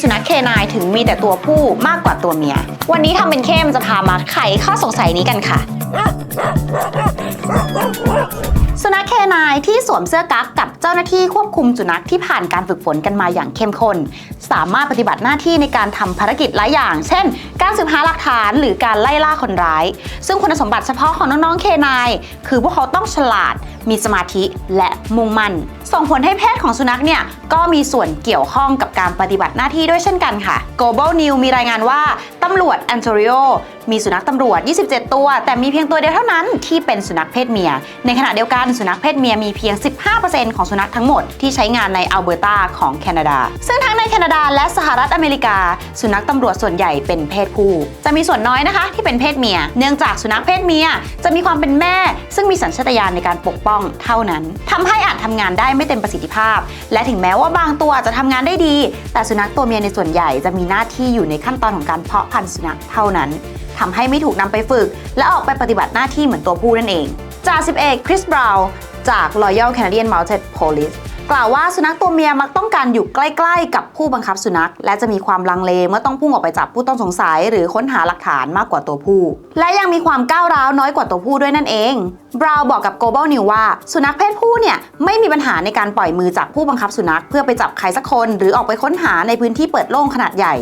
สุนัขเคนายถึงมีแต่ตัวผู้มากกว่าตัวเมีย วันนี้ทำเป็นเข้มจะพามาไขข้อสงสัยนี้กันค่ะสุนัขเคนายที่สวมเสื้อกั๊กกับเจ้าหน้าที่ควบคุมสุนัขที่ผ่านการฝึกฝนกันมาอย่างเข้มข้นสามารถปฏิบัติหน้าที่ในการทำภารกิจหลายอย่าง เช่น การสืบหาหลักฐานหรือการไล่ล่าคนร้าย ซึ่งคุณสมบัติเฉพาะของน้องๆเคนายคือพวกเขาต้องฉลาด มีสมาธิและมุ่งมั่นส่งผลให้เพศของสุนัขเนี่ยก็มีส่วนเกี่ยวข้องกับการปฏิบัติหน้าที่ด้วยเช่นกันค่ะ Global News มีรายงานว่าตำรวจแอนโตริโอมีสุนัขตำรวจ 27 ตัว แต่มีเพียงตัวเดียวเท่านั้นที่เป็นสุนัขเพศเมีย ในขณะเดียวกันสุนัขเพศเมียมีเพียง 15%ของสุนัขทั้งหมดที่ใช้งานในอัลเบอร์ตาของแคนาดา ซึ่งทั้งในแคนาดาและสหรัฐอเมริกา สุนัขตำรวจส่วนใหญ่เป็นเพศผู้ จะมีส่วนน้อยนะคะที่เป็นเพศเมีย เนื่องจากสุนัขเพศเมียจะมีความเป็นแม่ ซึ่งมีสัญชาตญาณในการปกป้องเท่านั้นทำให้อาจทำงานได้ไม่เต็มประสิทธิภาพ และถึงแม้ว่าบางตัวจะทำงานได้ดี แต่สุนัขตัวเมียในส่วนใหญ่จะมีหน้าที่อยู่ในขั้นตอนของการเพาะพันธุ์สุนัขเท่านั้นทำให้ไม่ถูกนำไปฝึก และออกไปปฏิบัติหน้าที่เหมือนตัวผู้นั่นเอง จ่าสิบเอกคริสบราวน์จาก Royal Canadian Mounted Police กล่าวว่าสุนัขตัวเมียมักต้องการอยู่ใกล้ๆ กับผู้บังคับสุนัข และจะมีความลังเลเมื่อต้องพุ่งออกไปจับผู้ต้องสงสัย หรือค้นหาหลักฐานมากกว่าตัวผู้ และยังมีความก้าวร้าวน้อยกว่าตัวผู้ด้วยนั่นเองบราวบอกกับ Global News ว่า สุนัขเพศผู้เนี่ย ไม่มีปัญหาในการปล่อยมือจากผู้บังคับสุนัขเพื่อไปจับใครสักคน หรือออกไปค้นหาในพื้นที่เปิดโล่งขนาดใหญ่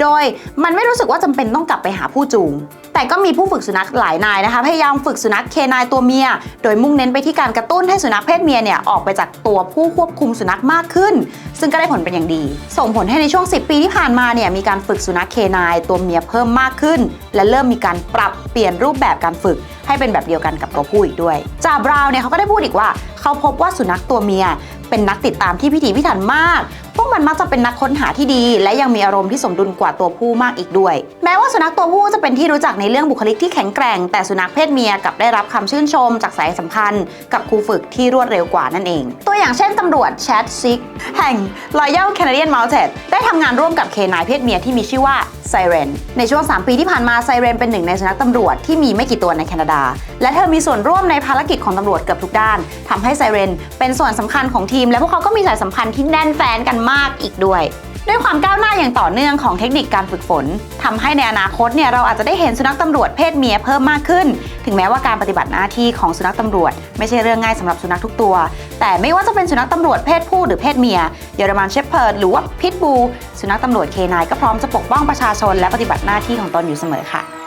โดยมันไม่รู้สึกว่าจำเป็นต้องกลับไปหาผู้จูง แต่ก็มีผู้ฝึกสุนัขหลายนายนะคะ พยายามฝึกสุนัขเคนายตัวเมีย โดยมุ่งเน้นไปที่การกระตุ้นให้สุนัขเพศเมียเนี่ยออกไปจากตัวผู้ควบคุมสุนัขมากขึ้น ซึ่งก็ได้ผลเป็นอย่างดี ส่งผลให้ในช่วง 10 ปีที่ผ่านมาเนี่ยมีการฝึกสุนัขเคนายตัวเมียเพิ่มมากขึ้น และเริ่มมีการปรับเปลี่ยนรูปแบบการฝึกให้เป็นแบบเดียวกันกับตัวผู้อีกด้วยจ่าบราวเนี่ยเขาก็ได้พูดอีกว่า เขาพบว่าสุนัขตัวเมียเป็นนักติดตามที่พิถีพิถันมาก วกมันมักจะเป็นนักค้นหาที่ดี และยังมีอารมณ์ที่สมดุลกว่าตัวผู้มากอีกด้วย แม้ว่าสุนัขตัวผู้จะเป็นที่รู้จักในเรื่องบุคลิกที่แข็งแกร่ง แต่สุนัขเพศเมียกับได้รับคำชื่นชม จากสายสัมพันธ์ กับครูฝึกที่รวดเร็วกว่านั่นเอง ตัวอย่างเช่นตำรวจแชทซิกแห่ง Royal Canadian Mounted ได้ทำงานร่วมกับเคนายเพศเมียที่มีชื่อว่าไซเรนในช่วง 3 ปีที่ผ่านมาไซเรนเป็นหนึ่งในสุนัขตำรวจที่มีไม่กี่ตัวในแคนาดา และเธอมีส่วนร่วมในภารกิจของตำรวจเกือบทุกด้านทำให้ไซเรนเป็นส่วนสำคัญของทีม และพวกเขาก็มีสายสัมพันธ์ที่แน่นแฟนกันมากอีกด้วย ด้วยความก้าวหน้าอย่างต่อเนื่องของเทคนิคการฝึกฝนทำให้ในอนาคตเนี่ยเราอาจจะได้เห็นสุนัขตำรวจเพศเมียเพิ่มมากขึ้น ถึงแม้ว่าการปฏิบัติหน้าที่ของสุนัขตำรวจ ไม่ใช่เรื่องง่ายสำหรับสุนัขทุกตัว แต่ไม่ว่าจะเป็นสุนัขตำรวจเพศผู้หรือเพศเมียเยอรมันเชพเพิร์ดหรือว่าพิทบูสุนัขตำรวจเคนายก็พร้อมจะปกป้องประชาชนและปฏิบัติหน้าที่ของตนอยู่เสมอค่ะ